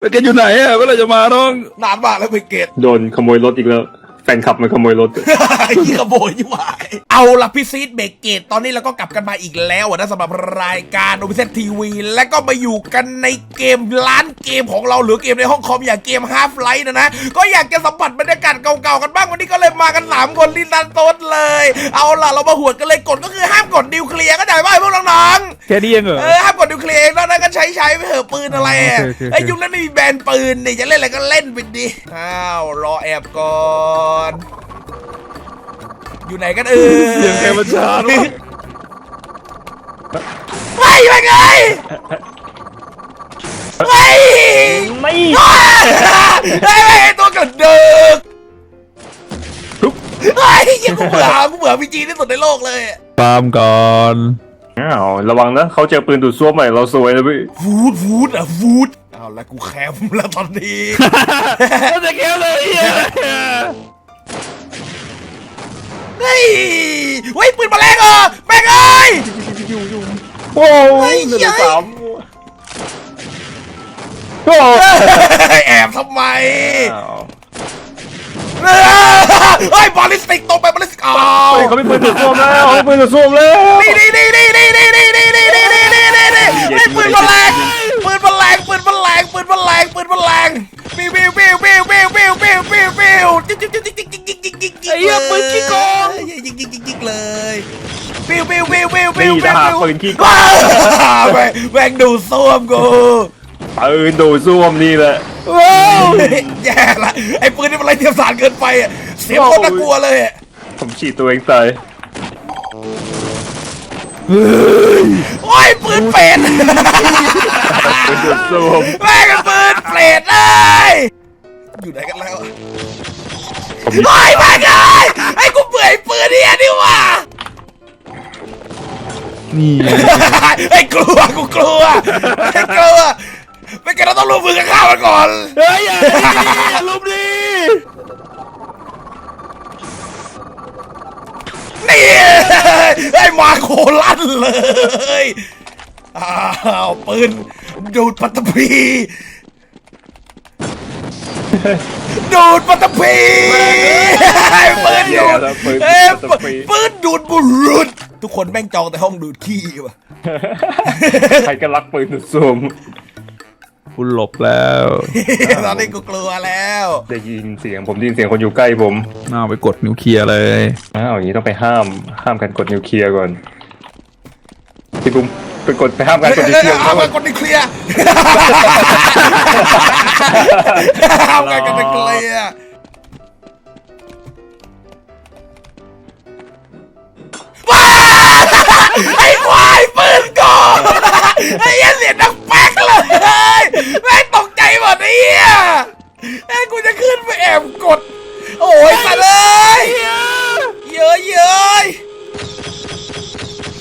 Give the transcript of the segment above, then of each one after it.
ไปเกตอยู่ไหนอะเมื่อไหรจะมาน้องนานมากแล้วไปเกตโดนขโมยรถอีกแล้วแฟนขับมันขโมยรถยี่ขโมยยี่หวายเอาละพี่ซีดเบรกเกตตอนนี้เราก็กลับกันมาอีกแล้วอะนะสำหรับรายการโอเ z ทีวี และก็มาอยู่กันในเกมร้านเกมของเราหรือเกมในห้องคอมอย่างเกม Half Life นะนะ ก็อยากจะสัมผัสบรรยากาศเก่าๆกันบ้างวันนี้ก็เลยมากันสามคนลินดันโต๊ดเลย เอาล่ะเรามาหวดกันเลยกฎก็คือห้ามกดนิวเคลียร์ก็ได้ไหมพวกน้องๆ แค่นี้เองเหรอ เออห้ามกดนิวเคลียร์เองนอกนั้นก็ใช้ใช้ไปเถอะปืนอะไรอะโอเคโอเค ไอ้ยุคนั้นไม่มีแบรนด์ปืนนี่จะเล่นอะไรก็เล่นไปดิอ้าวรอแอบก่อน อยู่ไหนกันเออเสียงใครมาชาร์จวะไปไปไงไปไม่ไอ้ไอ้ตัวกระดึกไอ้ยังกูเบื่อกูเบื่อพีจีที่สุดในโลกเลย ตามก่อน อ้าวระวังนะเขาเจอปืนดูดซ่วมใหม่เราซวยนะพี่วูดวูดอะวูดเอาละกูแคมป์แล้วตอนนี้จะแก้วเลยเฮ้ยเฮ้ยปืนมาแรงเหรอแม่งเอ้ยโอ้เฮ้ยยหนึ่งเฮ้ยสามโอ้แอบทำไมอ้าว เฮ้ยบอลลิสติกตกไปบอลลิสติกอ้าเฮ้ยเขาไม่ปืนดูดซ่วมแล้วเขาไม่ปืนดูดซ่วมแล้วนี่นี่นี่นี่นี่นี่นี่นี่นี่นี่นี่นี่นี่นี่ไอ้ปืนมันแรงปืนมันแรงปืนมันแรงปืนมันแรงปืนมันแรงปิ้วปิ้วปิ้วปิ้วปิ้วปิ้วปิ้วปิ้วปิ้วจิ๊กจิ๊กจิ๊กจิ๊กจิ๊กจิ๊กจิ๊กจิ๊กจิ๊กไอ้เหี้ยปืนขี้โกงจิ๊กจิ๊กจิ๊กจิ๊กเลยปิ้วปิ้วปิ้วปิ้วปิ้วนี่ปิ้ทวหารปิ้วปืนขี้โกว้างวแม่งแม่งดูส้วมกูปืนดูดซ่วมนี่แหละ ว้าวแย่ละไอ้ปืนนี่มันไรเทียมสารเกินไปอะเสียงโคตรน่ากลัวเลยอะผมฉีดตัวเองตายโอ้ยปืนเป็ดปืนดูดซ่วมแม่งเป็นปืนเป็ดเลยอยู่ไหนกันแล้วอะผมมีโอ้ยมาไงไอ้กูเบื่อไอ้ปืนเนี่ยนี่หว่านี่ไอ้กลัวกูกลัวไอ้กลัว ไม่แกเราต้องร่วมมือกันฆ่ามันก่อน เฮ้ยอย่าอย่าลุมดินี่ไอ้มาโคลั่นเลยอ้าวปืนดูดปัตตภีดูดปัตตภีไอ้ปืนดูดเอ้ยปืนดูดบุรุษ ทุกคนแม่งจองแต่ห้องดูดขี้ว่ะ ใครก็รักปืนดูดซ่วม กูหลบแล้วตอนนี้กูกลัวแล้วได้ยินเสียงผมได้ยินเสียงคนอยู่ใกล้ผมน่าไปกดนิวเคลียร์เลยอ้าวอย่างนี้ต้องไปห้ามห้ามกันกดนิวเคลียร์ก่อนพี่บุ้มไปกดไปห้ามกันกดนิวเคลียร์เอาก่มาอนกดนิวเคลียร์เอาไงกันนิวเคลียร์ว้าวไอ้ควายปืนก่อนไอ้เหี้ยเสียงดังแป๊กเล ยแม่งตกใจหมดไอ้เหี้ยไอ้กูจะขึ้นไปแอบกด โอ้ยมาเลย เยอะเยอะ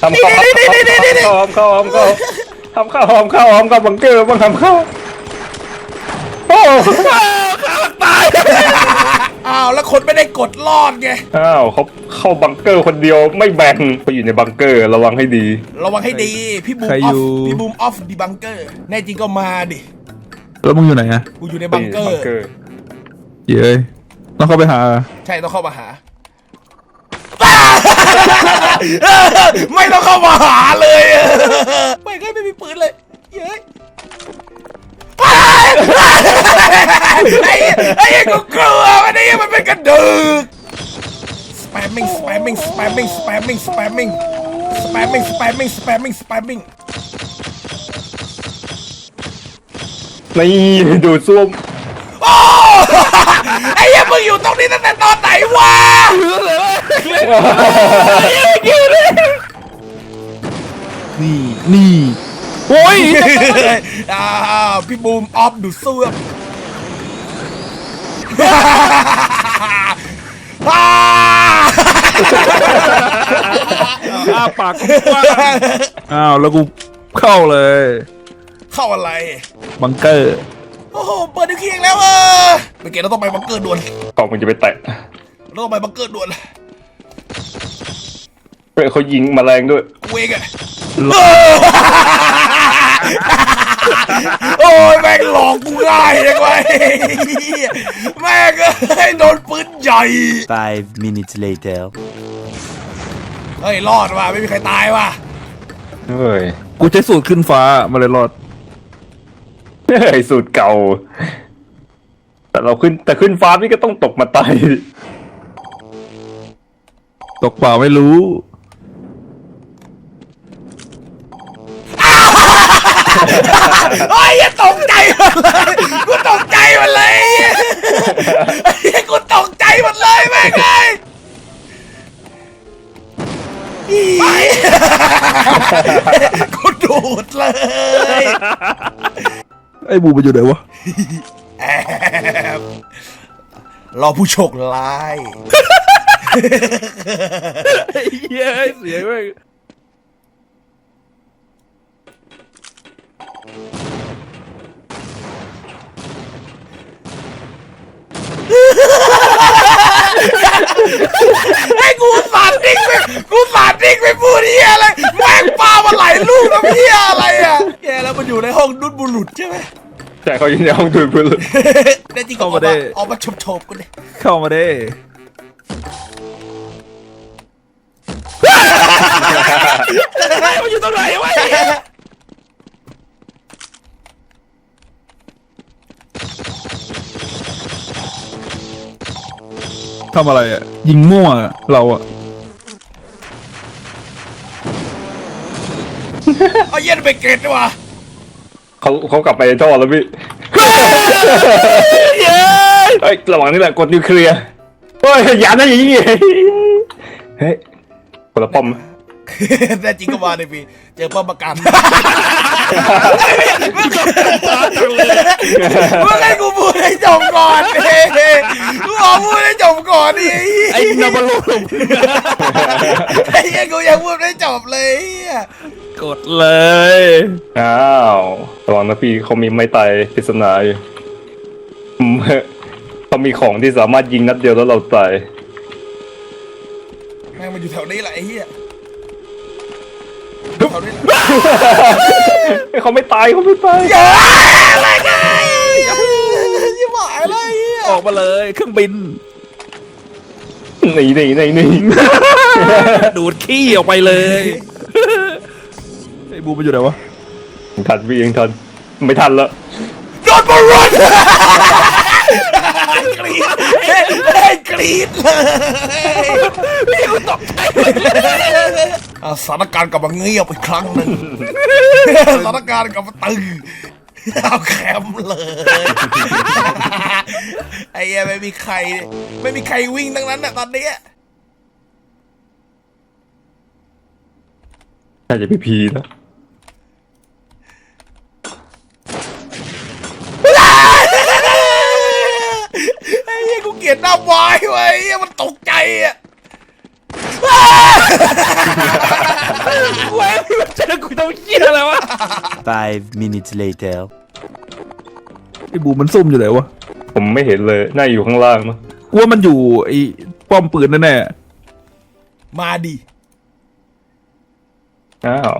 ทำข้าวหอมทำข้าทำเข้าทำข้าทำเข้าวหอมกับังเกอร์บ้างทำข้าโอ้ อ้าวแล้วคนไม่ได้กดรอดไง อ้าวเขาเข้าบังเกอร์คนเดียวไม่แบ่งเขาอยู่ในบังเกอร์ระวังให้ดี ระวังให้ดี พี่บูมใครอออฟยู่พี่บูมออฟดีบังเกอร์ แน่จริงก็มาดิ แล้วมึงอยู่ไหนอะกูอยู่ในบังเกอร์ เย้ยต้องเข้าไปหา ใช่ต้องเข้ามาหา ไม่ต้องเข้ามาหาเลย ไม่เคยไม่มีปืนเลย เย้ย ไอ้ไอ้กูกลัวมันไอ้มันเป็นกระดึก spamming spamming spamming spamming spamming spamming spamming spamming spamming นี่ดูดซ่วมโอ้ไอ้เหี้ยมึงอยู่ตรงนี้ตั้งแต่ตอนไหนวะนี่นี่โอ้ยอ้าวพี่บูมออฟดูดเสื้อม อ้าอ้าปากกว้างอ้าวแล้วกูเข้าเลย เข้าอะไร บังเกอร์ โอ้โห เปิดนิวเคลียร์อีกแล้วเออเมื่อกี้เราต้องไปบังเกอร์ด่วนกล่องมันจะไปแตะเราต้องไปบังเกอร์ด่วนเฮ้ยเขายิงแมลงด้วย กูเองอะ โอ้ยแม่ง หลอกกูง่ายจังวะแม่งเอ้ยโดนปืนใหญ่ Five minutes later. เฮ้ยรอดว่ะไม่มีใครตายว่ะเฮ้ยกูใช้สูตรขึ้นฟ้ามาเลยรอด เฮ้ยสูตรเก่า แต่เราขึ้นแต่ขึ้นฟ้าพี่ก็ต้องตกมาตายตกเปล่าไม่รู้ เฮ้ยอย่าตกใจมันเลยกูตกใจมันเลยไอ้เหี้ยกูตกใจมันเลยแม่งเลยอีกูดูดเลยไอ้บูมันอยู่ไหนวะ แอบรอผู้โชคร้ายไอ้เหี้ยเสียงแม่ง ไอ้กูสาดดิ้งไปกูสาดดิ้งไปพูดเฮียอะไรแม่งปลามาหลายลูกแล้วเฮียอะไรอะแกแล้วมันอยู่ในห้องดุดบุรุษใช่ไหม แต่เขาอยู่ในห้องดูดพื้นเลยได้จริงก็ออกมาออกมาชมชมๆกันเลยเข้ามาได้มันอยู่ตรงไหนวะ ทำอะไรอะ ยิงมั่วอะเราอะเอาเย็นไปเกตดีกว่าเขาเขากลับไปในท่อแล้วพี่เฮ้ยระหว่างนี้แหละกดนิวเคลียร์เฮ้ยอย่านะอย่างนี้เฮ้ยคนละป้อม ได้จริงก็มาในปีเจอป้อมประกันเมื่อไงกูพูดให้จบก่อนเฮ้กูขอพูดให้จบก่อนดิไอ้นาบาโลลงไอ้เหี้ยกูยังพูดไม่จบเลยเหี้ยกดเลย อ้าวระวังนะพี่เขามีไม้ตายปริศนาอยู่อืมเขามีของที่สามารถยิงนัดเดียวแล้วเราตายแม่งมันอยู่แถวนี้แหละไอ้เหี้ย แถวนี้แหละเฮ้ยเขาไม่ตายเขาไม่ตายอย่าอะไรไงอย่าหมายอะไรเหี้ยออกมาเลยเครื่องบิน หนีหนีหนีหนีดูดขี้ออกไปเลยไอ้บูมันอยู่ไหนวะทันพี่ยังทันไม่ทันแล้วโดนบอลรอน กรี๊ดเฮ้ยกรี๊ดเลยพี่กูตกใจอะสถานการณ์กลับมาเงียบอีกครั้งหนึ่งสถานการณ์กลับมาตึงเอาแคมป์เลย ไอ้เหี้ยไม่มีใคร ไม่มีใครวิ่งทั้งนั้นน่ะตอนเนี้ยน่าจะพี่พีนะ ไอ้เหี้ยกูเก ลียดหน้าวายเว้ยไอ้เหี้ยมันตกใจอะเว้ยเจอกูต้องเหี้ยอะไรวะ Five minutes later. ไอ้บูมันซุ่มอยู่ไหนวะผมไม่เห็นเลย น่าอยู่ข้างล่างมั้งกูว่ามันอยู่ไอ้ป้อมปืนแน่มาดิอ้าว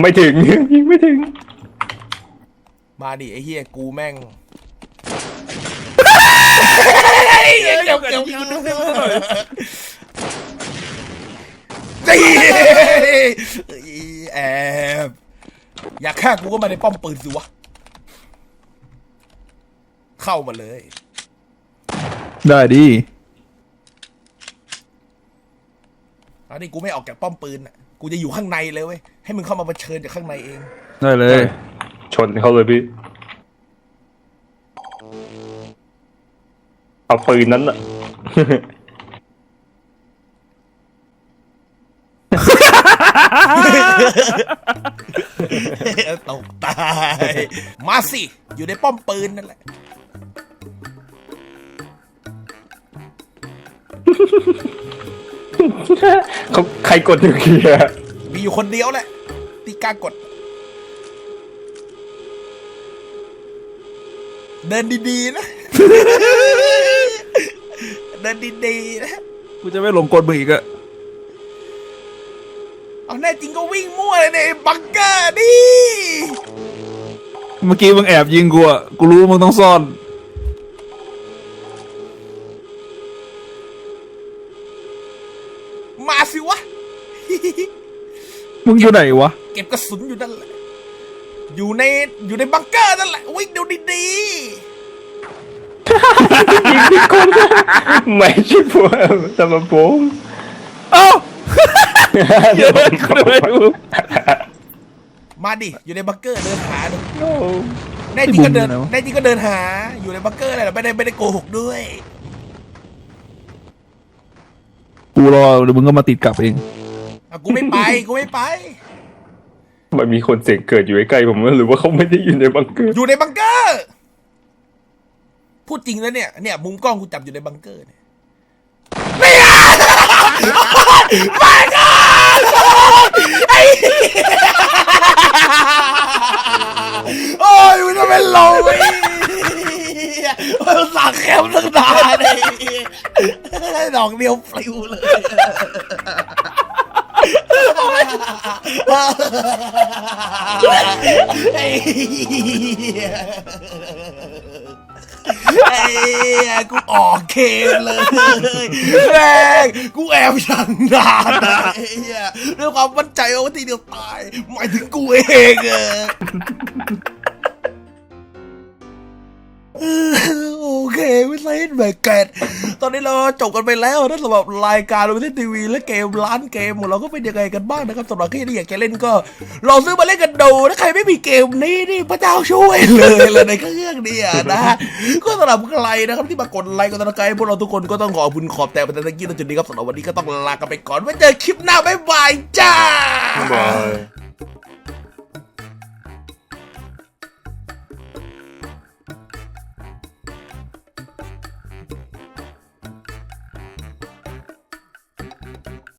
ไม่ถึง ยิงไม่ถึง มาดิไอ้เฮียกูแม่ง ไอ้เหี้ยเก็บเก็บตีแอบอยากฆ่ากูก็มาในป้อมปืนสิวะ เข้ามาเลยๆได้ดิอันนี้กูไม่ออกจากป้อมปืนอะ กูจะอยู่ข้างในเลยเว้ย ให้มึงเข้ามาเผชิญจากข้างในเอง ได้เลย ชนเขาเลยพี่ เอาปืนนั้นอะ ตกตาย มาสิ อยู่ในป้อมปืนนั่นแหละ เขาใครกดนิวเคลียร์มีอยู่คนเดียวแหละ ที่กล้ากด เดินดี ๆ นะเดินดีๆนะกูจะไม่หลงกลมึงอีกอะเอาแน่จริงก็วิ่งมั่วเลยในบังเกอร์ดิเมื่อกี้มึงแอบยิงกูอะกูรู้ว่ามึงต้องซ่อน มาสิวะ มึงอยู่ไหนวะ เก็บกระสุนอยู่นั่นแหละ อยู่ในอยู่ในบังเกอร์นั่นแหละวิ่งดูดี ไม่ใช่ผมสำหรับผมเอ้าเดี๋ยวนะกูไม่รู้ๆมาดิอยู่ในบังเกอร์เดินหาดิโอ้แน่จริงก็เดินไอ้บุ๋มอยู่ไหนวะแน่จริงก็เดินหา อยู่ในบังเกอร์อะไรไม่ได้ไม่ได้โกหกด้วยกูรอเดี๋ยวมึงก็มาติดกลับเองอะกูไม่ไปกูไม่ไป มันมีคนเสียงเกิดอยู่ใกล้ๆผมหรือว่าเขาไม่ได้อยู่ในบังเกอร์อยู่ในบังเกอร์ พูดจริงแล้วเนี่ยเนี่ยมุมกล้องกูจับอยู่ในบังเกอร์เนี่ยนี่อะมาก่อนไอ้เหี้ยโอ้ยมันจะเป็นลมไอ้เหี้ยโอ้ยมันสั่งแคมตั้งนานเลยดอกเดียวปลิวเลยไอ้เหี้ย ไอ้กูออกเกมเลยแม่งกูแอบชังนานนะไอ้เหี้ยด้วยความมั่นใจว่าทีเดียวตายหมายถึงกูเองเออ เออโอเคไม่ใช่แบเกตตอนนี้เราจบกันไปแล้วนะสำหรับรายการวิทยทีวีและเกมร้านเกมของเราก็เป็นยังไงกันบ้างนะครับสำหรับใครที่อยากจะเล่นก็ลองซื้อมาเล่นกันดูถ้าใครไม่มีเกมนี้นี่พระเจ้าช่วยเลยเลยในเครื่องเนี่ยนะก็สำหรับใครนะครับที่มากดไลค์กดติดตามพวกเราทุกคนก็ต้องขอบคุณขอบแต่ประธานตะกี้ตรงจุดนี้ครับสำหรับวันนี้ก็ต้องลากันไปก่อนไว้เจอคลิปหน้าบ๊ายบายจ้าบาย